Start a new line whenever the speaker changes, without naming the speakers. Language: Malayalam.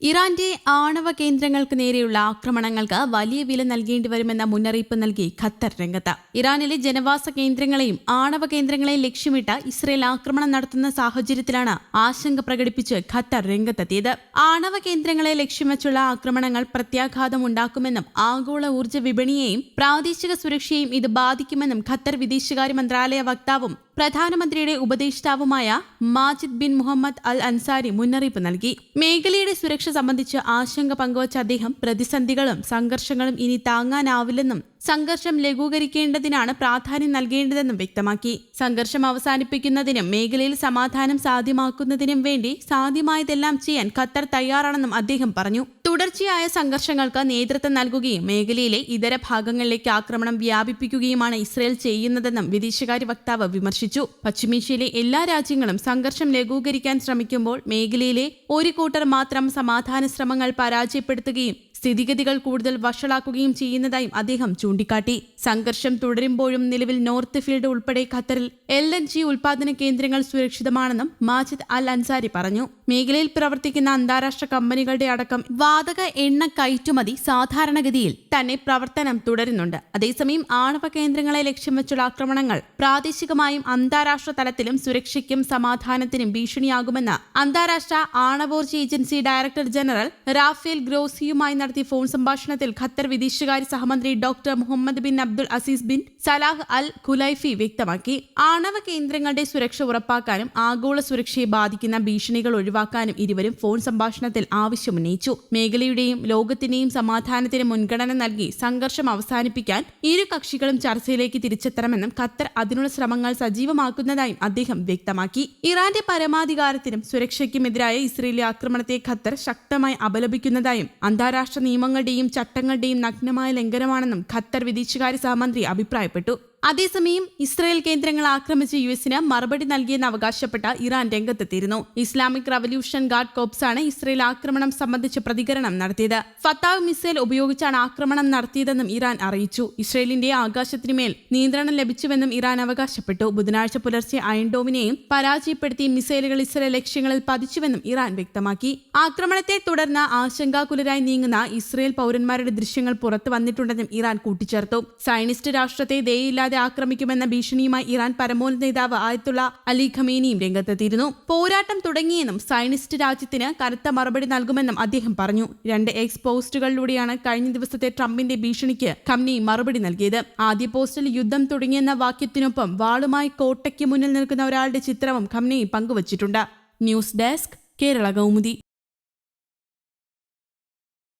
ഇറാന്റെ ആണവ കേന്ദ്രങ്ങൾക്ക് നേരെയുള്ള ആക്രമണങ്ങൾക്ക് വലിയ വില നൽകേണ്ടി വരുമെന്ന മുന്നറിയിപ്പ് നൽകി ഖത്തർ രംഗത്ത്. ഇറാനിലെ ജനവാസ കേന്ദ്രങ്ങളെയും ആണവ കേന്ദ്രങ്ങളെയും ലക്ഷ്യമിട്ട് ഇസ്രയേൽ ആക്രമണം നടത്തുന്ന സാഹചര്യത്തിലാണ് ആശങ്ക പ്രകടിപ്പിച്ച് ഖത്തർ രംഗത്തെത്തിയത്. ആണവ കേന്ദ്രങ്ങളെ ലക്ഷ്യം വെച്ചുള്ള ആക്രമണങ്ങൾ പ്രത്യാഘാതം ഉണ്ടാക്കുമെന്നും ആഗോള ഊർജ വിപണിയെയും പ്രാദേശിക സുരക്ഷയെയും ഇത് ബാധിക്കുമെന്നും ഖത്തർ വിദേശകാര്യ മന്ത്രാലയ വക്താവും പ്രധാനമന്ത്രിയുടെ ഉപദേഷ്ടാവുമായ Majid bin Mohammed Al Ansari മുന്നറിയിപ്പ് നൽകി. മേഖലയുടെ സുരക്ഷ സംബന്ധിച്ച് ആശങ്ക പങ്കുവച്ച അദ്ദേഹം പ്രതിസന്ധികളും സംഘർഷങ്ങളും ഇനി താങ്ങാനാവില്ലെന്നും സംഘർഷം ലഘൂകരിക്കേണ്ടതിനാണ് പ്രാധാന്യം നൽകേണ്ടതെന്നും വ്യക്തമാക്കി. സംഘർഷം അവസാനിപ്പിക്കുന്നതിനും മേഖലയിൽ സമാധാനം സാധ്യമാക്കുന്നതിനും വേണ്ടി സാധ്യമായതെല്ലാം ചെയ്യാൻ ഖത്തർ തയ്യാറാണെന്നും അദ്ദേഹം പറഞ്ഞു. തുടർച്ചയായ സംഘർഷങ്ങൾക്ക് നേതൃത്വം നൽകുകയും മേഖലയിലെ ഇതര ഭാഗങ്ങളിലേക്ക് ആക്രമണം വ്യാപിപ്പിക്കുകയുമാണ് ഇസ്രയേൽ ചെയ്യുന്നതെന്നും വിദേശകാര്യ വക്താവ് വിമർശിച്ചു. പശ്ചിമേഷ്യയിലെ എല്ലാ രാജ്യങ്ങളും സംഘർഷം ലഘൂകരിക്കാൻ ശ്രമിക്കുമ്പോൾ മേഖലയിലെ ഒരു കൂട്ടർ മാത്രം സമാധാന ശ്രമങ്ങൾ പരാജയപ്പെടുത്തുകയും സ്ഥിതിഗതികൾ കൂടുതൽ വഷളാക്കുകയും ചെയ്യുന്നതായും അദ്ദേഹം ചൂണ്ടിക്കാട്ടി. സംഘർഷം തുടരുമ്പോഴും നിലവിൽ നോർത്ത് ഫീൽഡ് ഉൾപ്പെടെ ഖത്തറിൽ എൽ എൻ ജി ഉൽപാദന കേന്ദ്രങ്ങൾ സുരക്ഷിതമാണെന്നും മാജിദ് അൽ അൻസാരി പറഞ്ഞു. മേഖലയിൽ പ്രവർത്തിക്കുന്ന അന്താരാഷ്ട്ര കമ്പനികളുടെ അടക്കം വാതക എണ്ണ കയറ്റുമതി സാധാരണഗതിയിൽ തന്നെ പ്രവർത്തനം തുടരുന്നുണ്ട്. അതേസമയം ആണവ കേന്ദ്രങ്ങളെ ലക്ഷ്യം വെച്ചുള്ള ആക്രമണങ്ങൾ പ്രാദേശികമായും അന്താരാഷ്ട്ര തലത്തിലും സുരക്ഷയ്ക്കും സമാധാനത്തിനും ഭീഷണിയാകുമെന്ന് അന്താരാഷ്ട്ര ആണവോർജ ഏജൻസി ഡയറക്ടർ ജനറൽ റാഫേൽ ഗ്രോസിയുമായി നടത്തിയ ഫോൺ സംഭാഷണത്തിൽ ഖത്തർ വിദേശകാര്യ സഹമന്ത്രി doctor Mohammed bin Abdul Aziz bin Salah Al Khulaifi വ്യക്തമാക്കി. ആണവ കേന്ദ്രങ്ങളുടെ സുരക്ഷ ഉറപ്പാക്കാനും ആഗോള സുരക്ഷയെ ബാധിക്കുന്ന ഭീഷണികൾ ഒഴിവാക്കാനും ഇരുവരും ഫോൺ സംഭാഷണത്തിൽ ആവശ്യമുന്നയിച്ചു. മേഖലയുടെയും ലോകത്തിന്റെയും സമാധാനത്തിന് മുൻഗണന നൽകി സംഘർഷം അവസാനിപ്പിക്കാൻ ഇരു കക്ഷികളും ചർച്ചയിലേക്ക് തിരിച്ചെത്തണമെന്നും ഖത്തർ അതിനുള്ള ശ്രമങ്ങൾ സജീവമാക്കുന്നതായും അദ്ദേഹം വ്യക്തമാക്കി. ഇറാന്റെ പരമാധികാരത്തിനും സുരക്ഷയ്ക്കുമെതിരായ ഇസ്രയേലി ആക്രമണത്തെ ഖത്തർ ശക്തമായി അപലപിക്കുന്നതായും അന്താരാഷ്ട്ര നിയമങ്ങളുടെയും ചട്ടങ്ങളുടെയും നഗ്നമായ ലംഘനമാണെന്നും ഖത്തർ വിദേശകാര്യ സഹമന്ത്രി അഭിപ്രായപ്പെട്ടു അതേസമയം ഇസ്രായേൽ കേന്ദ്രങ്ങൾ ആക്രമിച്ച യു എസിന് മറുപടി നൽകിയെന്ന് അവകാശപ്പെട്ട ഇറാൻ രംഗത്തെത്തിയിരുന്നു. ഇസ്ലാമിക് റവല്യൂഷൻ ഗാർഡ് കോപ്സാണ് ഇസ്രായേൽ ആക്രമണം സംബന്ധിച്ച് പ്രതികരണം നടത്തിയത്. ഫത്താവ് മിസൈൽ ഉപയോഗിച്ചാണ് ആക്രമണം നടത്തിയതെന്നും ഇറാൻ അറിയിച്ചു. ഇസ്രയേലിന്റെ ആകാശത്തിനുമേൽ നിയന്ത്രണം ലഭിച്ചുവെന്നും ഇറാൻ അവകാശപ്പെട്ടു. ബുധനാഴ്ച പുലർച്ചെ അയൺഡോമിനെയും പരാജയപ്പെടുത്തി മിസൈലുകൾ ഇസ്രയേൽ ലക്ഷ്യങ്ങളിൽ പതിച്ചുവെന്നും ഇറാൻ വ്യക്തമാക്കി. ആക്രമണത്തെ തുടർന്ന് ആശങ്കാകുലരായി നീങ്ങുന്ന ഇസ്രയേൽ പൗരന്മാരുടെ ദൃശ്യങ്ങൾ പുറത്തു വന്നിട്ടുണ്ടെന്നും ഇറാൻ കൂട്ടിച്ചേർത്തു. സയനിസ്റ്റ് രാഷ്ട്രത്തെ ദയയില്ലാതെ ആക്രമിക്കുമെന്ന ഭീഷണിയുമായി ഇറാൻ പരമോന്നത നേതാവ് ആയത്തുള്ള അലി ഖമേനിയും രംഗത്തെത്തിയിരുന്നു. പോരാട്ടം തുടങ്ങിയെന്നും സയനിസ്റ്റ് രാജ്യത്തിന് കനത്ത മറുപടി നൽകുമെന്നും അദ്ദേഹം പറഞ്ഞു. രണ്ട് എക്സ് പോസ്റ്റുകളിലൂടെയാണ് കഴിഞ്ഞ ദിവസത്തെ ട്രംപിന്റെ ഭീഷണിക്ക് ഖംനി മറുപടി നൽകിയത്. ആദ്യ പോസ്റ്റിൽ യുദ്ധം തുടങ്ങിയെന്ന വാക്യത്തിനൊപ്പം വാളുമായി കോട്ടയ്ക്ക് മുന്നിൽ നിൽക്കുന്ന ഒരാളുടെ ചിത്രവും ഖംനി പങ്കുവച്ചിട്ടുണ്ട്. News desk Kerala Kaumudi.